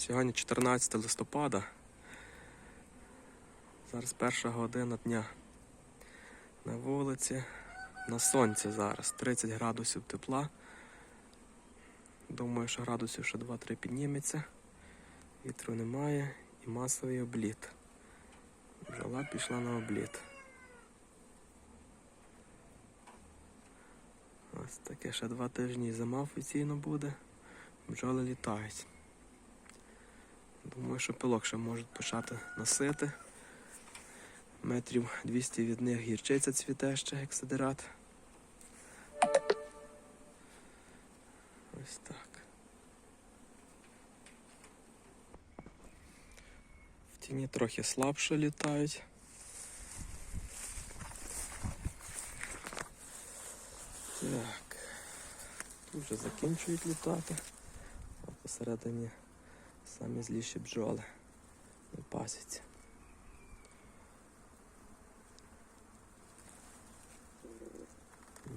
Сьогодні 14 листопада. Зараз перша година дня. На вулиці. На сонці зараз 30 градусів тепла. Думаю, що градусів ще 2-3 підніметься. Вітру немає і масовий обліт. Бджола пішла на обліт. Ось таке ще два тижні зима офіційно буде. Бджоли літають. Думаю, що пилок ще можуть почати носити. Метрів 200 від них гірчиця цвіте ще ексидерат. Ось так. В тіні трохи слабше літають. Так. Тут вже закінчують літати, а посередині самі зліші бджоли на пасіці.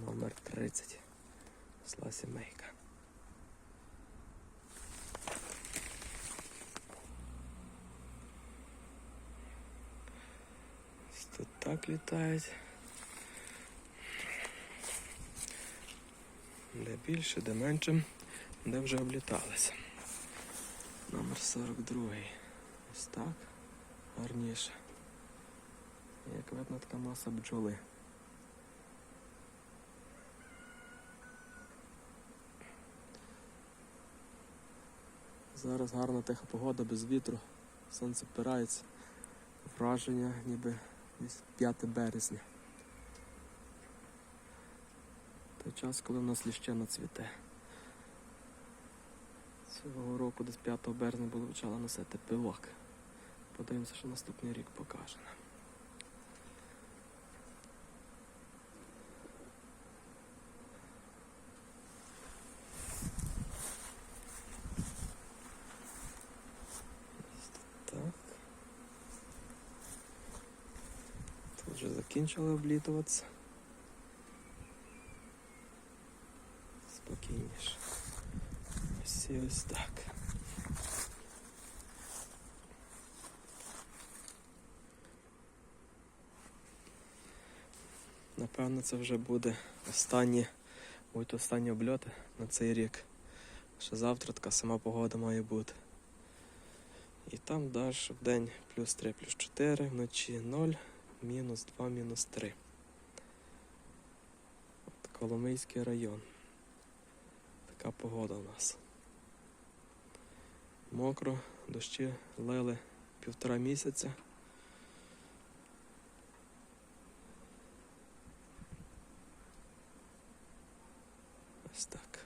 Номер 30. Пішла сімейка. Ось Тут так літають. Де більше, де менше, де вже обліталися. Номер 42. Ось так. Гарніше. Як видно така маса бджоли. Зараз гарна тиха погода, без вітру. Сонце впирається. Враження ніби 5 березня. Той час, коли в нас ліщина цвіте. Цього року десь 5 березня було почало носити пивок. Подивимося, що наступний рік покаже Так. Тут вже закінчили облітуватися. Спокійніше. І ось так. Напевно, це вже буде останні, будуть останні обльоти на цей рік. Ще завтра така сама погода має бути. І там далі в день плюс 3, плюс 4, вночі 0, мінус 2, мінус 3. От Коломийський район. Така погода у нас. Мокро, дощі лили півтора місяця. Ось так.